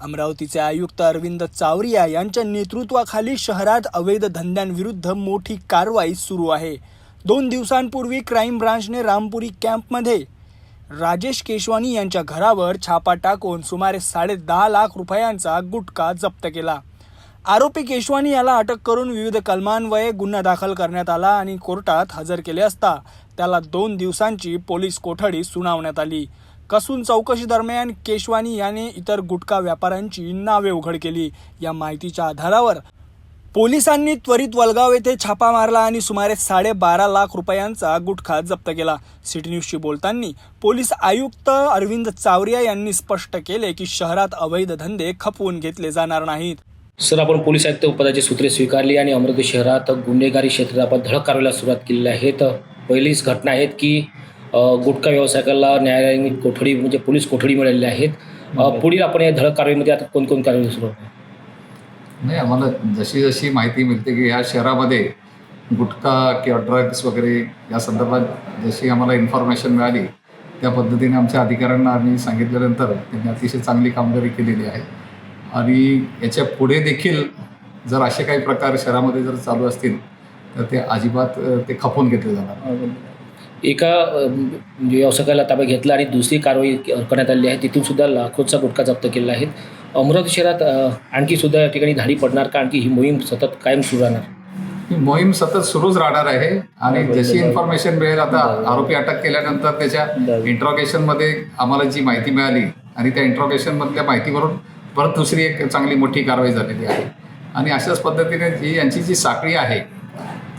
अमरावतीचे आयुक्त अरविंद चावरिया यांच्या नेतृत्वाखाली शहरात अवैध धंद्यांविरुद्ध मोठी कारवाई सुरू आहे. दोन दिवसांपूर्वी क्राईम ब्रांचने रामपुरी कॅम्पमध्ये राजेश केशवानी यांच्या घरावर छापा टाकून सुमारे साडे दहा लाख रुपयांचा गुटखा जप्त केला. आरोपी केशवानी याला अटक करून विविध कलमान्वये गुन्हा दाखल करण्यात आला आणि कोर्टात हजर केले असता त्याला दोन दिवसांची पोलीस कोठडी सुनावण्यात आली. कसून चौकशी दरम्यान केशवानी याने इतर गुटखा व्यापाऱ्यांची नावे उघड केली. या माहितीच्या आधारावर पोलिसांनी त्वरित वलगाव येथे छापा मारला आणि सुमारे साडेबारा लाख रुपयांचा गुटखा जप्त केला. सिटी न्यूजशी बोलताना पोलीस आयुक्त अरविंद चावरिया यांनी स्पष्ट केले की शहरात अवैध धंदे खपवून घेतले जाणार नाहीत. सर आपण पोलीस आयुक्त पदाची सूत्रे स्वीकारली आणि अमरावती शहरात गुन्हेगारी क्षेत्रात आपण धडक कारवाईला सुरुवात केलेली आहे. तर पहिलीच घटना आहेत की गुटखा व्यावसायिकाला न्यायालयीन कोठडी म्हणजे पोलीस कोठडी मिळालेली आहेत. पुढील आपण या धडक कारवाईमध्ये आता कोणकोण कारवाई सुरू नाही आम्हाला जशी जशी माहिती मिळते की ह्या शहरामध्ये गुटखा किंवा ड्रग्स वगैरे या संदर्भात जशी आम्हाला इन्फॉर्मेशन मिळाली त्या पद्धतीने आमच्या अधिकाऱ्यांना आम्ही सांगितल्यानंतर त्यांनी अतिशय चांगली कामगिरी केलेली आहे. आणि याच्यापुढे देखील जर असे काही प्रकार शहरामध्ये जर चालू असतील तर ते अजिबात ते खपून घेतले जाणार. एका म्हणजे व्यावसायिकाला ताब्यात घेतला आणि दुसरी कारवाई करण्यात आली आहे. तिथून सुद्धा लाखोचा गुटखा जप्त केलेला आहे. अमरावती शहरात आणखी सुद्धा या ठिकाणी धाडी पडणार का? आणखी ही मोहीम सतत कायम सुरू राहणार? ही मोहीम सतत सुरूच राहणार आहे. आणि जशी इन्फॉर्मेशन मिळेल आता आरोपी अटक केल्यानंतर त्याच्या इंट्रॉगेशनमध्ये आम्हाला जी माहिती मिळाली आणि त्या इंट्रॉगेशनमधल्या माहितीवरून परत दुसरी एक चांगली मोठी कारवाई झालेली आहे. आणि अशाच पद्धतीने जी यांची जी साखळी आहे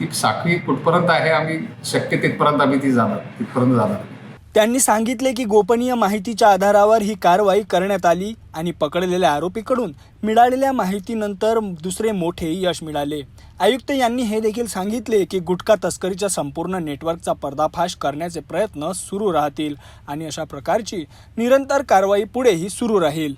ती साखळी कुठपर्यंत आहे आम्ही शक्य तिथपर्यंत आम्ही ती जाणार तिथपर्यंत जाणार. त्यांनी सांगितले की गोपनीय माहितीच्या आधारावर ही कारवाई करण्यात आली आणि पकडलेल्या आरोपीकडून मिळालेल्या माहितीनंतर दुसरे मोठे यश मिळाले. आयुक्त यांनी हे देखील सांगितले की गुटखा तस्करीच्या संपूर्ण नेटवर्कचा पर्दाफाश करण्याचे प्रयत्न सुरू राहतील आणि अशा प्रकारची निरंतर कारवाई पुढेही सुरू राहील.